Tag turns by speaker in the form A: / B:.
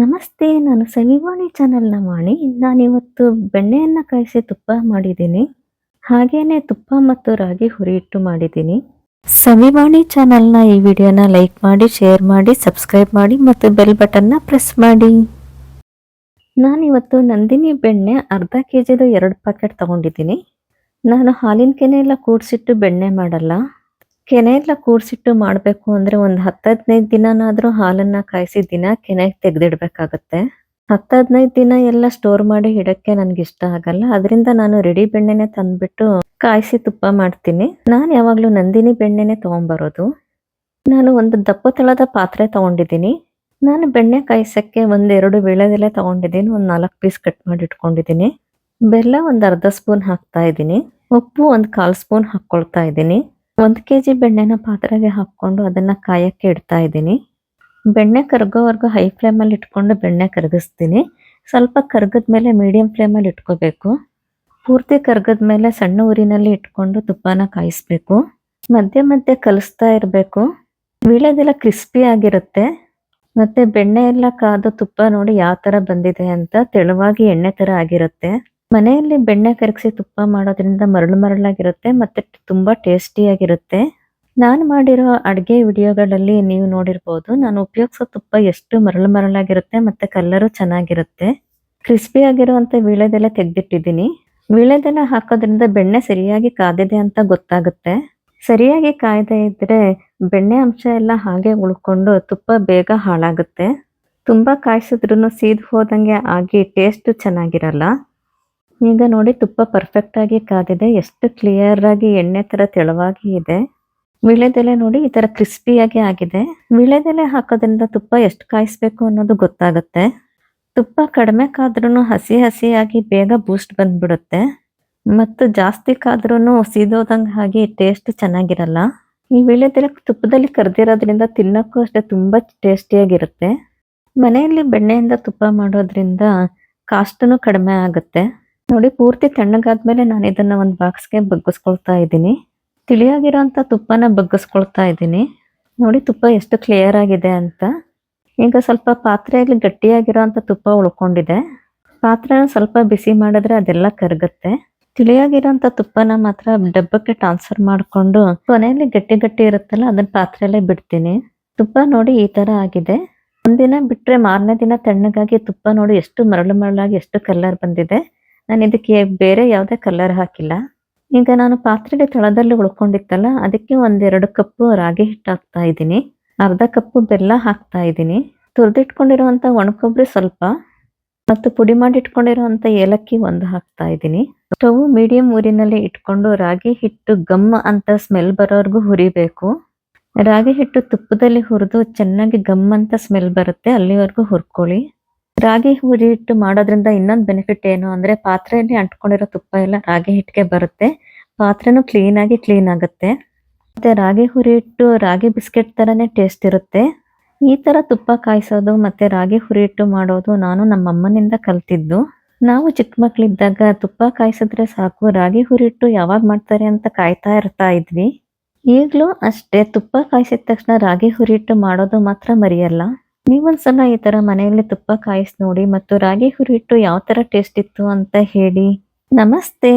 A: ನಮಸ್ತೆ, ನಾನು ಸವಿವಾಣಿ ಚಾನೆಲ್ನ ವಾಣಿ ನಾನಿವತ್ತು ಬೆಣ್ಣೆಯನ್ನು ಕಾಯಿಸಿ ತುಪ್ಪ ಮಾಡಿದ್ದೀನಿ. ಹಾಗೇನೆ ತುಪ್ಪ ಮತ್ತು ರಾಗಿ ಹುರಿ ಇಟ್ಟು ಮಾಡಿದ್ದೀನಿ. ಸವಿವಾಣಿ ಚಾನೆಲ್ನ ಈ ವಿಡಿಯೋನ ಲೈಕ್ ಮಾಡಿ, ಶೇರ್ ಮಾಡಿ, ಸಬ್ಸ್ಕ್ರೈಬ್ ಮಾಡಿ ಮತ್ತು ಬೆಲ್ ಬಟನ್ನ ಪ್ರೆಸ್ ಮಾಡಿ. ನಾನಿವತ್ತು ನಂದಿನಿ ಬೆಣ್ಣೆ ಅರ್ಧ ಕೆ ಜಿದು ಎರಡು ಪ್ಯಾಕೆಟ್ ತಗೊಂಡಿದ್ದೀನಿ. ನಾನು ಹಾಲಿನ ಕೆನೆ ಎಲ್ಲ ಕೂಡಿಸಿಟ್ಟು ಬೆಣ್ಣೆ ಮಾಡಲ್ಲ. ಕೆನೆ ಎಲ್ಲ ಕೂಡಿಸಿಟ್ಟು ಮಾಡಬೇಕು ಅಂದರೆ ಒಂದು ಹತ್ತು ಹದಿನೈದು ದಿನನಾದರೂ ಹಾಲನ್ನು ಕಾಯಿಸಿ ದಿನ ಕೆನೆಗೆ ತೆಗೆದಿಡಬೇಕಾಗತ್ತೆ. ಹತ್ತು ದಿನ ಎಲ್ಲ ಸ್ಟೋರ್ ಮಾಡಿ ಇಡಕ್ಕೆ ನನಗೆ ಇಷ್ಟ ಆಗಲ್ಲ. ಅದರಿಂದ ನಾನು ರೆಡಿ ಬೆಣ್ಣೆನೆ ತಂದ್ಬಿಟ್ಟು ಕಾಯಿಸಿ ತುಪ್ಪ ಮಾಡ್ತೀನಿ. ನಾನು ಯಾವಾಗಲೂ ನಂದಿನಿ ಬೆಣ್ಣೆನೆ ತೊಗೊಂಬರೋದು. ನಾನು ಒಂದು ದಪ್ಪ ತಳದ ಪಾತ್ರೆ ತಗೊಂಡಿದ್ದೀನಿ. ನಾನು ಬೆಣ್ಣೆ ಕಾಯಿಸಕ್ಕೆ ಒಂದೆರಡು ವೀಳ್ಯದೆಲೆ ತಗೊಂಡಿದ್ದೀನಿ. ಒಂದು ನಾಲ್ಕು ಪೀಸ್ ಕಟ್ ಮಾಡಿ ಇಟ್ಕೊಂಡಿದ್ದೀನಿ. ಬೆಲ್ಲ ಒಂದು ಅರ್ಧ ಸ್ಪೂನ್ ಹಾಕ್ತಾ ಇದ್ದೀನಿ. ಉಪ್ಪು ಒಂದು ಕಾಲು ಸ್ಪೂನ್ ಹಾಕ್ಕೊಳ್ತಾ ಇದ್ದೀನಿ. ಒಂದು ಕೆ ಜಿ ಬೆಣ್ಣೆನ ಪಾತ್ರೆಗೆ ಹಾಕ್ಕೊಂಡು ಅದನ್ನ ಕಾಯಕ್ಕೆ ಇಡ್ತಾ ಇದ್ದೀನಿ. ಬೆಣ್ಣೆ ಕರಗೋವರೆಗೂ ಹೈ ಫ್ಲೇಮಲ್ಲಿ ಇಟ್ಕೊಂಡು ಬೆಣ್ಣೆ ಕರಗಿಸ್ತೀನಿ. ಸ್ವಲ್ಪ ಕರಗದ ಮೇಲೆ ಮೀಡಿಯಂ ಫ್ಲೇಮಲ್ಲಿ ಇಟ್ಕೋಬೇಕು. ಪೂರ್ತಿ ಕರಗದ ಮೇಲೆ ಸಣ್ಣ ಊರಿನಲ್ಲಿ ಇಟ್ಕೊಂಡು ತುಪ್ಪನ ಕಾಯಿಸ್ಬೇಕು. ಮಧ್ಯೆ ಮಧ್ಯೆ ಕಲಿಸ್ತಾ ಇರಬೇಕು. ವೀಳ್ಯದೆಲ್ಲ ಕ್ರಿಸ್ಪಿ ಆಗಿರುತ್ತೆ. ಮತ್ತೆ ಬೆಣ್ಣೆ ಎಲ್ಲ ಕಾದು ತುಪ್ಪ ನೋಡಿ ಯಾವ ಥರ ಬಂದಿದೆ ಅಂತ ತೆಳುವಾಗಿ ಎಣ್ಣೆ ಥರ ಆಗಿರುತ್ತೆ. ಮನೆಯಲ್ಲಿ ಬೆಣ್ಣೆ ಕರಗಿಸಿ ತುಪ್ಪ ಮಾಡೋದ್ರಿಂದ ಮರಳು ಮರಳಾಗಿರುತ್ತೆ ಮತ್ತೆ ತುಂಬಾ ಟೇಸ್ಟಿಯಾಗಿರುತ್ತೆ. ನಾನು ಮಾಡಿರೋ ಅಡುಗೆ ವಿಡಿಯೋಗಳಲ್ಲಿ ನೀವು ನೋಡಿರ್ಬೋದು, ನಾನು ಉಪಯೋಗಿಸೋ ತುಪ್ಪ ಎಷ್ಟು ಮರಳು ಮರಳಾಗಿರುತ್ತೆ ಮತ್ತೆ ಕಲ್ಲರು ಚೆನ್ನಾಗಿರುತ್ತೆ. ಕ್ರಿಸ್ಪಿ ಆಗಿರುವಂಥ ವೀಳ್ಯದೆಲೆ ತೆಗೆದಿಟ್ಟಿದ್ದೀನಿ. ವೀಳ್ಯದೆಲೆ ಹಾಕೋದ್ರಿಂದ ಬೆಣ್ಣೆ ಸರಿಯಾಗಿ ಕಾದಿದೆ ಅಂತ ಗೊತ್ತಾಗುತ್ತೆ. ಸರಿಯಾಗಿ ಕಾಯ್ದೆ ಇದ್ರೆ ಬೆಣ್ಣೆ ಅಂಶ ಎಲ್ಲ ಹಾಗೆ ಉಳ್ಕೊಂಡು ತುಪ್ಪ ಬೇಗ ಹಾಳಾಗುತ್ತೆ. ತುಂಬಾ ಕಾಯಿಸಿದ್ರೂ ಸೀದು ಹೋದಂಗೆ ಆಗಿ ಟೇಸ್ಟ್ ಚೆನ್ನಾಗಿರಲ್ಲ. ಈಗ ನೋಡಿ ತುಪ್ಪ ಪರ್ಫೆಕ್ಟ್ ಆಗಿ ಕಾದಿದೆ. ಎಷ್ಟು ಕ್ಲಿಯರ್ ಆಗಿ ಎಣ್ಣೆ ತರ ತೆಳುವಾಗಿ ಇದೆ. ವೀಳ್ಯದೆಲೆ ನೋಡಿ ಈ ತರ ಕ್ರಿಸ್ಪಿಯಾಗಿ ಆಗಿದೆ. ವೀಳ್ಯದೆಲೆ ಹಾಕೋದ್ರಿಂದ ತುಪ್ಪ ಎಷ್ಟು ಕಾಯಿಸ್ಬೇಕು ಅನ್ನೋದು ಗೊತ್ತಾಗುತ್ತೆ. ತುಪ್ಪ ಕಡಿಮೆ ಕಾದ್ರೂ ಹಸಿ ಹಸಿಯಾಗಿ ಬೇಗ ಬೂಸ್ಟ್ ಬಂದ್ಬಿಡುತ್ತೆ. ಮತ್ತು ಜಾಸ್ತಿ ಕಾದ್ರೂ ಸೀದೋದಂಗೆ ಹಾಗೆ ಟೇಸ್ಟ್ ಚೆನ್ನಾಗಿರಲ್ಲ. ಈ ವೀಳ್ಯದೆಲೆ ತುಪ್ಪದಲ್ಲಿ ಕರೆದಿರೋದ್ರಿಂದ ತಿನ್ನೋಕ್ಕೂ ಅಷ್ಟೇ ತುಂಬ ಟೇಸ್ಟಿಯಾಗಿರುತ್ತೆ ಮನೆಯಲ್ಲಿ ಬೆಣ್ಣೆಯಿಂದ ತುಪ್ಪ ಮಾಡೋದ್ರಿಂದ ಕಾಸ್ಟನು ಕಡಿಮೆ ಆಗುತ್ತೆ. ನೋಡಿ, ಪೂರ್ತಿ ತಣ್ಣಗಾದ್ಮೇಲೆ ನಾನು ಇದನ್ನ ಒಂದು ಬಾಕ್ಸ್ಗೆ ಬಗ್ಗಿಸ್ಕೊಳ್ತಾ ಇದ್ದೀನಿ. ತಿಳಿಯಾಗಿರೋಂಥ ತುಪ್ಪನ ಬಗ್ಗಿಸ್ಕೊಳ್ತಾ ಇದ್ದೀನಿ. ನೋಡಿ, ತುಪ್ಪ ಎಷ್ಟು ಕ್ಲಿಯರ್ ಆಗಿದೆ ಅಂತ. ಈಗ ಸ್ವಲ್ಪ ಪಾತ್ರೆಯಲ್ಲಿ ಗಟ್ಟಿಯಾಗಿರೋಂಥ ತುಪ್ಪ ಉಳ್ಕೊಂಡಿದೆ. ಪಾತ್ರೆನ ಸ್ವಲ್ಪ ಬಿಸಿ ಮಾಡಿದ್ರೆ ಅದೆಲ್ಲ ಕರಗುತ್ತೆ. ತಿಳಿಯಾಗಿರೋಂಥ ತುಪ್ಪನ ಮಾತ್ರ ಡಬ್ಬಕ್ಕೆ ಟ್ರಾನ್ಸ್ಫರ್ ಮಾಡಿಕೊಂಡು ಕೊನೆಯಲ್ಲಿ ಗಟ್ಟಿ ಗಟ್ಟಿ ಇರುತ್ತಲ್ಲ, ಅದನ್ನ ಪಾತ್ರೆಯಲ್ಲೇ ಬಿಡ್ತೀನಿ. ತುಪ್ಪ ನೋಡಿ ಈ ತರ ಆಗಿದೆ. ಒಂದಿನ ಬಿಟ್ಟರೆ ಮಾರನೇ ದಿನ ತಣ್ಣಗಾಗಿ ತುಪ್ಪ ನೋಡಿ ಎಷ್ಟು ಮರಳು ಮರಳಾಗಿ ಎಷ್ಟು ಕಲರ್ ಬಂದಿದೆ. ನಾನು ಇದಕ್ಕೆ ಬೇರೆ ಯಾವುದೇ ಕಲರ್ ಹಾಕಿಲ್ಲ. ಈಗ ನಾನು ಪಾತ್ರೆಗೆ ತಳದಲ್ಲಿ ಉಳ್ಕೊಂಡಿತ್ತಲ್ಲ, ಅದಕ್ಕೆ ಒಂದೆರಡು ಕಪ್ಪು ರಾಗಿ ಹಿಟ್ಟು ಹಾಕ್ತಾ ಇದ್ದೀನಿ. ಅರ್ಧ ಕಪ್ಪು ಬೆಲ್ಲ ಹಾಕ್ತಾ ಇದ್ದೀನಿ. ತುರಿದಿಟ್ಕೊಂಡಿರುವಂಥ ಒಣಕೊಬ್ಬರಿ ಸ್ವಲ್ಪ ಮತ್ತು ಪುಡಿ ಮಾಡಿ ಇಟ್ಕೊಂಡಿರುವಂಥ ಏಲಕ್ಕಿ ಒಂದು ಹಾಕ್ತಾ ಇದ್ದೀನಿ. ಸ್ಟವ್ ಮೀಡಿಯಂ ಊರಿನಲ್ಲಿ ಇಟ್ಕೊಂಡು ರಾಗಿ ಹಿಟ್ಟು ಗಮ್ ಅಂತ ಸ್ಮೆಲ್ ಬರೋವರೆಗೂ ಹುರಿಬೇಕು. ರಾಗಿ ಹಿಟ್ಟು ತುಪ್ಪದಲ್ಲಿ ಹುರಿದು ಚೆನ್ನಾಗಿ ಗಮ್ ಅಂತ ಸ್ಮೆಲ್ ಬರುತ್ತೆ, ಅಲ್ಲಿವರೆಗೂ ಹುರ್ಕೊಳ್ಳಿ. ರಾಗಿ ಹುರಿ ಹಿಟ್ಟು ಮಾಡೋದ್ರಿಂದ ಇನ್ನೊಂದು ಬೆನಿಫಿಟ್ ಏನು ಅಂದ್ರೆ ಪಾತ್ರೆಯಲ್ಲಿ ಅಂಟ್ಕೊಂಡಿರೋ ತುಪ್ಪ ಎಲ್ಲ ರಾಗಿ ಹಿಟ್ಟಿಗೆ ಬರುತ್ತೆ. ಪಾತ್ರೆನೂ ಕ್ಲೀನ್ ಆಗಿ ಕ್ಲೀನ್ ಆಗುತ್ತೆ. ಮತ್ತೆ ರಾಗಿ ಹುರಿ ಹಿಟ್ಟು, ರಾಗಿ ಬಿಸ್ಕೆಟ್ ತರನೇ ಟೇಸ್ಟ್ ಇರುತ್ತೆ. ಈ ತರ ತುಪ್ಪ ಕಾಯಿಸೋದು ಮತ್ತೆ ರಾಗಿ ಹುರಿ ಹಿಟ್ಟು ಮಾಡೋದು ನಾನು ನಮ್ಮ ಅಮ್ಮನಿಂದ ಕಲ್ತಿದ್ದು. ನಾವು ಚಿಕ್ಕ ಮಕ್ಕಳಿದ್ದಾಗ ತುಪ್ಪ ಕಾಯಿಸಿದ್ರೆ ಸಾಕು, ರಾಗಿ ಹುರಿ ಹಿಟ್ಟು ಯಾವಾಗ ಮಾಡ್ತಾರೆ ಅಂತ ಕಾಯ್ತಾ ಇರ್ತಾ ಇದ್ವಿ. ಈಗಲೂ ಅಷ್ಟೇ ತುಪ್ಪ ಕಾಯಿಸಿದ ತಕ್ಷಣ ರಾಗಿ ಹುರಿ ಹಿಟ್ಟು ಮಾಡೋದು ಮಾತ್ರ ಮರೆಯಲ್ಲ. ನೀವೊಂದ್ಸಲ ಈ ತರ ಮನೆಯಲ್ಲಿ ತುಪ್ಪ ಕಾಯಿಸಿ ನೋಡಿ ಮತ್ತು ರಾಗಿ ಹುರಿಟ್ಟು ಯಾವ ತರ ಟೇಸ್ಟ್ ಇತ್ತು ಅಂತ ಹೇಳಿ. ನಮಸ್ತೆ.